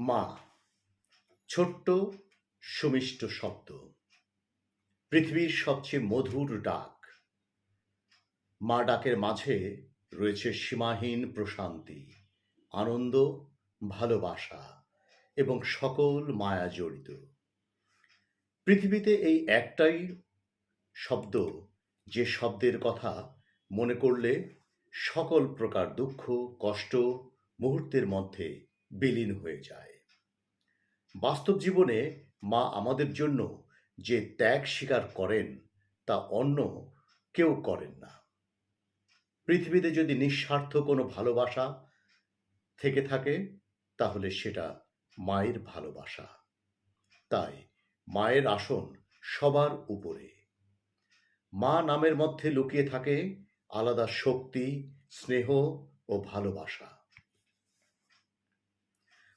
মা, ছোট্ট সুমিষ্ট শব্দ, পৃথিবীর সবচেয়ে মধুর ডাক। মা ডাকের মাঝে রয়েছে সীমাহীন প্রশান্তি, আনন্দ, ভালোবাসা এবং সকল মায়া জড়িত। পৃথিবীতে এই একটাই শব্দ, যে শব্দের কথা মনে করলে সকল প্রকার দুঃখ, কষ্ট মুহূর্তের মধ্যে বিলীন হয়ে যায়। বাস্তব জীবনে মা আমাদের জন্য যে ত্যাগ স্বীকার করেন, তা অন্য কেউ করেন না। পৃথিবীতে যদি নিঃস্বার্থ কোনো ভালোবাসা থেকে থাকে, তাহলে সেটা মায়ের ভালোবাসা। তাই মায়ের আসন সবার উপরে। মা নামের মধ্যে লুকিয়ে থাকে আলাদা শক্তি, স্নেহ ও ভালোবাসা।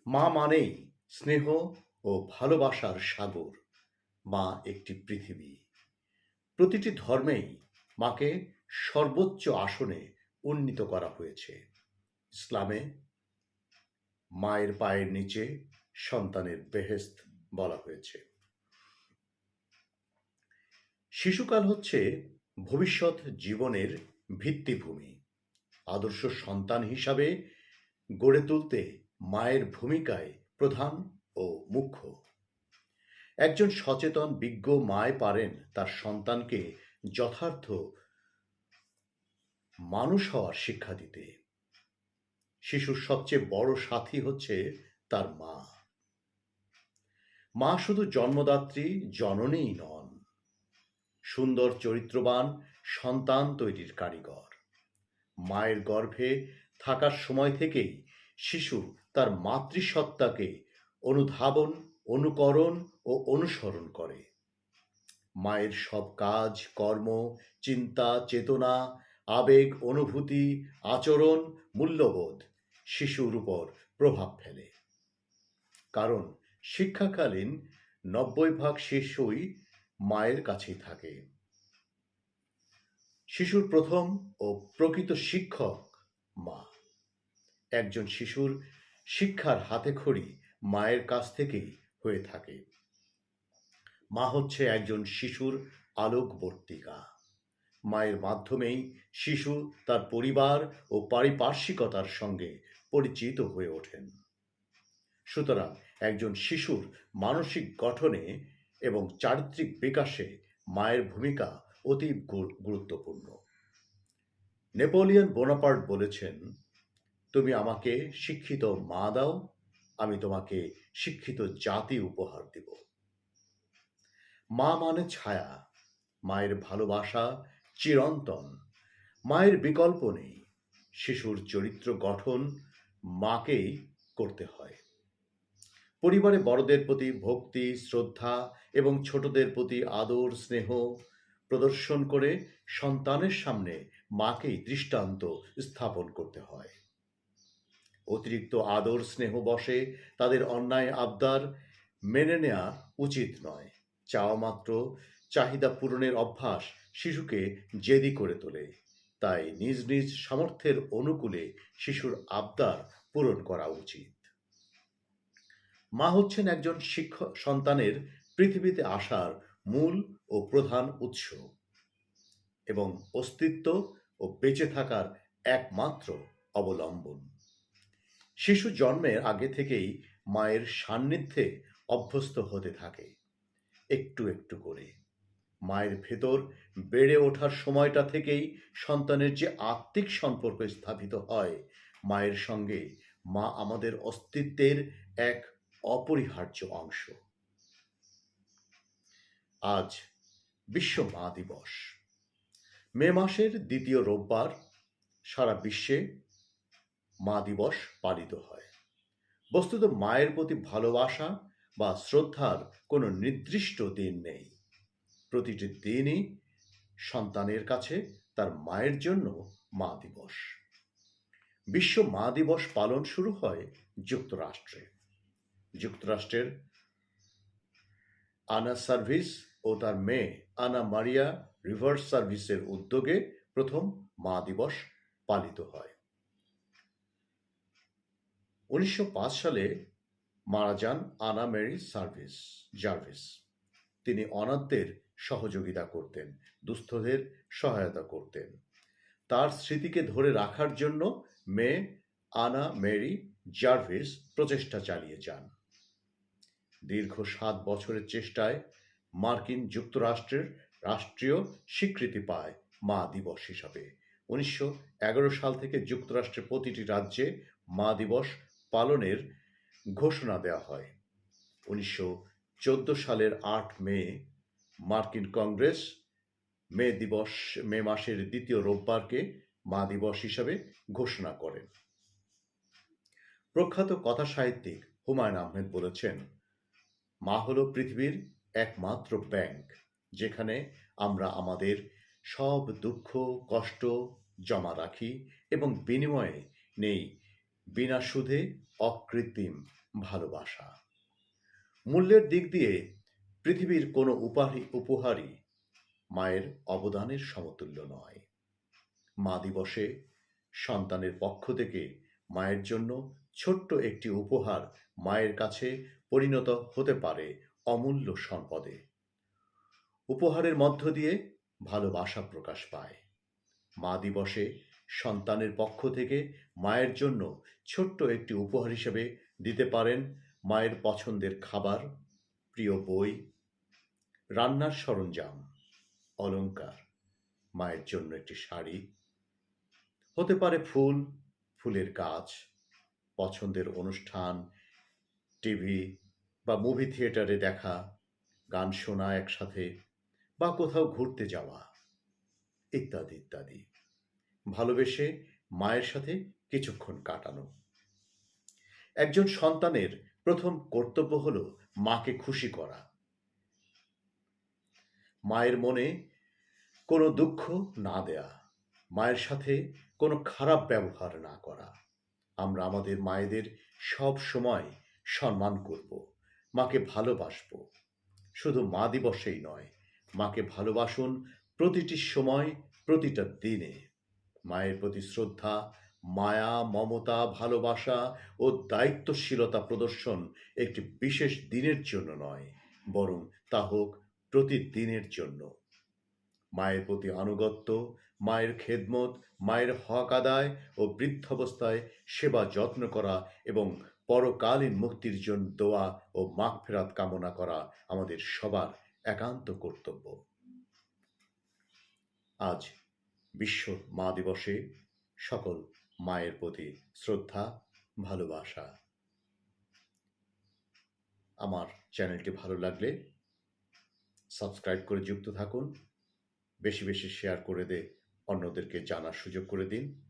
মা মানেই স্নেহ ও ভালোবাসার সাগর। মা একটি পৃথিবী। প্রতিটি ধর্মেই মাকে সর্বোচ্চ আসনে উন্নীত করা হয়েছে। ইসলামে মায়ের পায়ের নিচে সন্তানের বেহেস্ত বলা হয়েছে। শিশুকাল হচ্ছে ভবিষ্যৎ জীবনের ভিত্তিভূমি। আদর্শ সন্তান হিসাবে গড়ে তুলতে মায়ের ভূমিকায় প্রধান ও মুখ্য। একজন সচেতন, বিজ্ঞ মায় পারেন তার সন্তানকে যথার্থ মানুষ হওয়ার শিক্ষা দিতে। শিশুর সবচেয়ে বড় সাথী হচ্ছে তার মা। মা শুধু জন্মদাত্রী, জননীই নন। সুন্দর, চরিত্রবান, সন্তান তৈরির কারিগর। মায়ের গর্ভে থাকার সময় থেকেই শিশু তার মাতৃসত্তাকে অনুধাবন, অনুকরণ ও অনুসরণ করে। মায়ের সব কাজ, কর্ম, চিন্তা, চেতনা, আবেগ, অনুভূতি, আচরণ মূল্যবোধ শিশুর উপর প্রভাব ফেলে। কারণ শিক্ষাকালীন নব্বই ভাগ শিশুই মায়ের কাছেই থাকে। শিশুর প্রথম ও প্রকৃত শিক্ষক মা। একজন শিশুর শিক্ষার হাতেখড়ি মায়ের কাছ থেকেই হয়ে থাকে। মা হচ্ছে একজন শিশুর আলোকবর্তিকা। মায়ের মাধ্যমেই শিশু তার পরিবার ও পারিপার্শ্বিকতার সঙ্গে পরিচিত হয়ে ওঠেন। সুতরাং একজন শিশুর মানসিক গঠনে এবং চারিত্রিক বিকাশে মায়ের ভূমিকা অতি গুরুত্বপূর্ণ নেপোলিয়ন বোনাপার্ট বলেছেন তুমি আমাকে শিক্ষিত মা দাও, আমি তোমাকে শিক্ষিত জাতি উপহার দিব। মা মানে ছায়া, মায়ের ভালোবাসা চিরন্তন, মায়ের বিকল্প নেই, শিশুর চরিত্র গঠন মাকেই করতে হয়। পরিবারে বড়দের প্রতি ভক্তি, শ্রদ্ধা এবং ছোটদের প্রতি আদর, স্নেহ প্রদর্শন করে সন্তানের সামনে মাকেই দৃষ্টান্ত স্থাপন করতে হয়। অতিরিক্ত আদর স্নেহ বসে তাদের অন্যায় আবদার মেনে নেওয়া উচিত নয়। চাওয়া মাত্র, চাহিদা পূরণের অভ্যাস শিশুকে জেদি করে তোলে। তাই নিজ নিজ সামর্থ্যের অনুকূলে শিশুর আবদার পূরণ করা উচিত। মা হচ্ছেন একজন শিক্ষক সন্তানের পৃথিবীতে আসার মূল ও প্রধান উৎস এবং অস্তিত্ব ও বেঁচে থাকার একমাত্র অবলম্বন। শিশু জন্মের আগে থেকেই মায়ের সান্নিধ্যে অভ্যস্ত হতে থাকে। একটু একটু করে। মায়ের ভেতর বেড়ে ওঠার সময়টা থেকেই সন্তানের যে আত্মিক সম্পর্ক স্থাপিত হয়, মায়ের সঙ্গে মা আমাদের অস্তিত্বের এক অপরিহার্য অংশ। আজ বিশ্ব মা দিবস। মে মাসের দ্বিতীয় রোববার সারা বিশ্বে মা দিবস পালিত হয়। বস্তুত মায়ের প্রতি ভালোবাসা বা শ্রদ্ধার কোনো নির্দিষ্ট দিন নেই। প্রতিটি দিনই সন্তানের কাছে তার মায়ের জন্য মা দিবস। বিশ্ব মা দিবস পালন শুরু হয় যুক্তরাষ্ট্রে। যুক্তরাষ্ট্রের আনা সার্ভিস ও তার মেয়ে আনা মারিয়া রিভার্স সার্ভিসের উদ্যোগে প্রথম মা দিবস পালিত হয়। উনিশশো পাঁচ সালে মারা যান আনা মেরি সার্ভিস, জার্ভিস। তিনি অনাথদের সহযোগিতা করতেন, দুস্থদের সহায়তা করতেন। তার স্মৃতিকে ধরে রাখার জন্য মেয়ে আনা মেরি জার্ভিস প্রচেষ্টা চালিয়ে যান। দীর্ঘ সাত বছরের চেষ্টায় মার্কিন যুক্তরাষ্ট্রের রাষ্ট্রীয় স্বীকৃতি পায় মা দিবস হিসাবে। উনিশশো এগারো সাল থেকে যুক্তরাষ্ট্রের প্রতিটি রাজ্যে মা দিবস পালনের ঘোষণা দেওয়া হয়। উনিশশো চোদ্দ সালের আট মে, মার্কিন কংগ্রেস মে দিবস, মে মাসের দ্বিতীয় রোববারকে মা দিবস হিসাবে ঘোষণা করেন। প্রখ্যাত কথা সাহিত্যিক হুমায়ুন আহমেদ বলেছেন, মা হল পৃথিবীর একমাত্র ব্যাংক, যেখানে আমরা আমাদের সব দুঃখ, কষ্ট জমা রাখি এবং বিনিময়ে নেই বিনা সুদে অকৃত্রিম ভালোবাসা। মূল্যের দিক দিয়ে পৃথিবীর কোনো উপারি উপহারই মায়ের অবদানের সমতুল্য নয়। মা দিবসে সন্তানের পক্ষ থেকে মায়ের জন্য ছোট্ট একটি উপহার মায়ের কাছে পরিণত হতে পারে অমূল্য সম্পদে। উপহারের মধ্য দিয়ে ভালোবাসা প্রকাশ পায়। মা দিবসে সন্তানের পক্ষ থেকে মায়ের জন্য ছোট্ট একটি উপহার হিসেবে দিতে পারেন মায়ের পছন্দের খাবার, প্রিয় বই, রান্নার সরঞ্জাম, অলংকার, মায়ের জন্য একটি শাড়ি, হতে পারে ফুল, ফুলের গাছ, পছন্দের অনুষ্ঠান, টিভি বা মুভি থিয়েটারে দেখা, গান শোনা একসাথে বা কোথাও ঘুরতে যাওয়া, ইত্যাদি ইত্যাদি। ভালোবেসে মায়ের সাথে কিছুক্ষণ কাটানো। একজন সন্তানের প্রথম কর্তব্য হলো মাকে খুশি করা। মায়ের মনে কোনো দুঃখ না দেয়া, মায়ের সাথে কোনো খারাপ ব্যবহার না করা। আমরা আমাদের মায়েদের সব সময় সম্মান করব, মাকে ভালোবাসবো। শুধু মা দিবসেই নয়, মাকে ভালোবাসুন প্রতিটি সময়, প্রতিটা দিনে। মায়ের প্রতি শ্রদ্ধা, মায়া, মমতা, ভালোবাসা ও দায়িত্বশীলতা প্রদর্শন একটি বিশেষ দিনের জন্য নয়, বরং তা হোক প্রতিদিনের জন্য। মায়ের প্রতি আনুগত্য, মায়ের খেদমত, মায়ের হক আদায় ও বৃদ্ধাবস্থায় সেবা যত্ন করা এবং পরকালীন মুক্তির জন্য দোয়া ও মাগফেরাত কামনা করা আমাদের সবার একান্ত কর্তব্য। আজ বিশ্ব মা দিবসে সকল মায়ের প্রতি শ্রদ্ধা, ভালোবাসা। আমার চ্যানেলটি ভালো লাগলে সাবস্ক্রাইব করে যুক্ত থাকুন। বেশি বেশি শেয়ার করে দে অন্যদেরকে জানার সুযোগ করে দিন।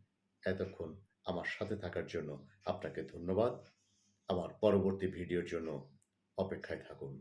এতক্ষণ আমার সাথে থাকার জন্য আপনাকে ধন্যবাদ। আমার পরবর্তী ভিডিওর জন্য অপেক্ষায় থাকুন।